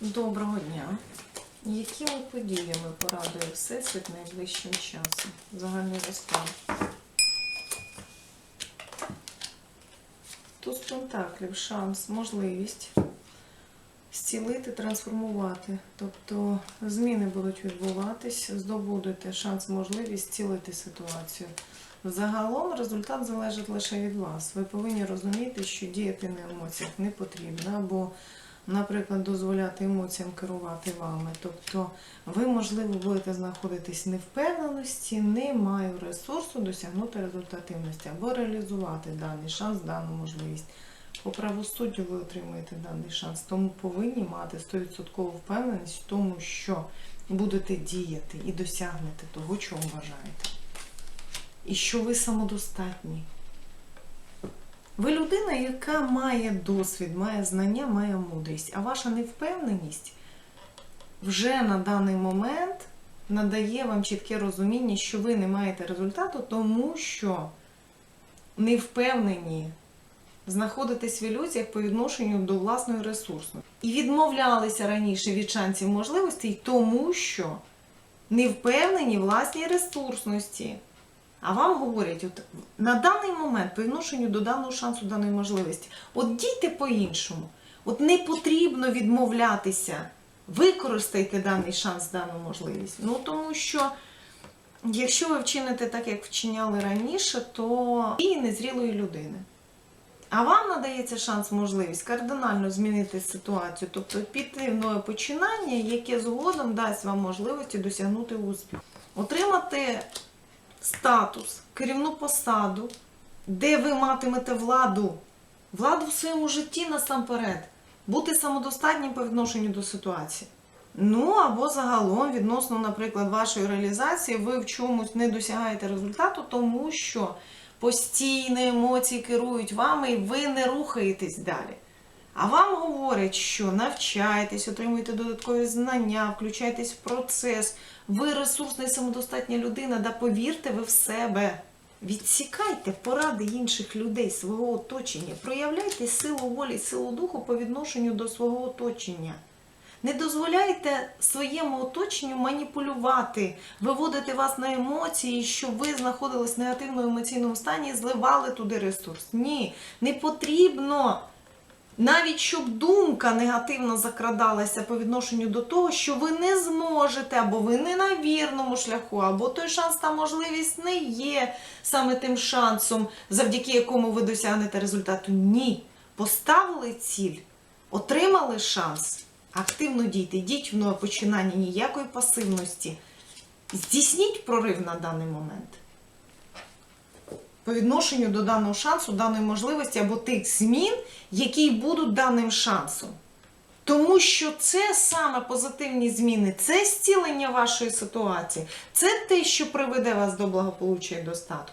Доброго дня. Якими подіями порадує Всесвіт найближчим часом? Загальний розклад. Туз Пентаклів, шанс, можливість зцілити, трансформувати. Тобто зміни будуть відбуватись, здобудете шанс, можливість зцілити ситуацію. Загалом результат залежить лише від вас. Ви повинні розуміти, що діяти на емоціях не потрібно, або, наприклад, дозволяти емоціям керувати вами. Тобто ви, можливо, будете знаходитись в невпевненості, не маю ресурсу досягнути результативності або реалізувати даний шанс, дану можливість. По правосуддю ви отримуєте даний шанс, тому повинні мати 100% впевненість в тому, що будете діяти і досягнете того, чого бажаєте. І що ви самодостатні. Ви людина, яка має досвід, має знання, має мудрість, а ваша невпевненість вже на даний момент надає вам чітке розуміння, що ви не маєте результату, тому що не впевнені знаходитесь в ілюзіях по відношенню до власної ресурсу. І відмовлялися раніше від шансів можливостей, тому що не впевнені власній ресурсності. А вам говорять, от на даний момент по відношенню до даного шансу, даної можливості, от дійте по-іншому. От не потрібно відмовлятися. Використайте даний шанс, дану можливість. Ну тому що, якщо ви вчините так, як вчиняли раніше, то і незрілої людини. А вам надається шанс, можливість кардинально змінити ситуацію, тобто піти в нове починання, яке згодом дасть вам можливості досягнути успіху. Отримати статус, керівну посаду, де ви матимете владу, владу в своєму житті насамперед, бути самодостатнім по відношенню до ситуації. Ну або загалом, відносно, наприклад, вашої реалізації, ви в чомусь не досягаєте результату, тому що постійні емоції керують вами і ви не рухаєтесь далі. А вам говорять, що навчайтесь, отримуйте додаткові знання, включайтесь в процес. Ви ресурсна і самодостатня людина, да повірте ви в себе. Відсікайте поради інших людей, свого оточення, проявляйте силу волі, силу духу по відношенню до свого оточення. Не дозволяйте своєму оточенню маніпулювати, виводити вас на емоції, щоб ви знаходились в негативному емоційному стані і зливали туди ресурс. Ні, не потрібно. Навіть щоб думка негативно закрадалася по відношенню до того, що ви не зможете, або ви не на вірному шляху, або той шанс та можливість не є саме тим шансом, завдяки якому ви досягнете результату. Ні. Поставили ціль, отримали шанс. Активно дійте, йдіть в нове починання, ніякої пасивності. Здійсніть прорив на даний момент по відношенню до даного шансу, даної можливості або тих змін, які будуть даним шансом. Тому що це саме позитивні зміни, це зцілення вашої ситуації, це те, що приведе вас до благополуччя і достатку.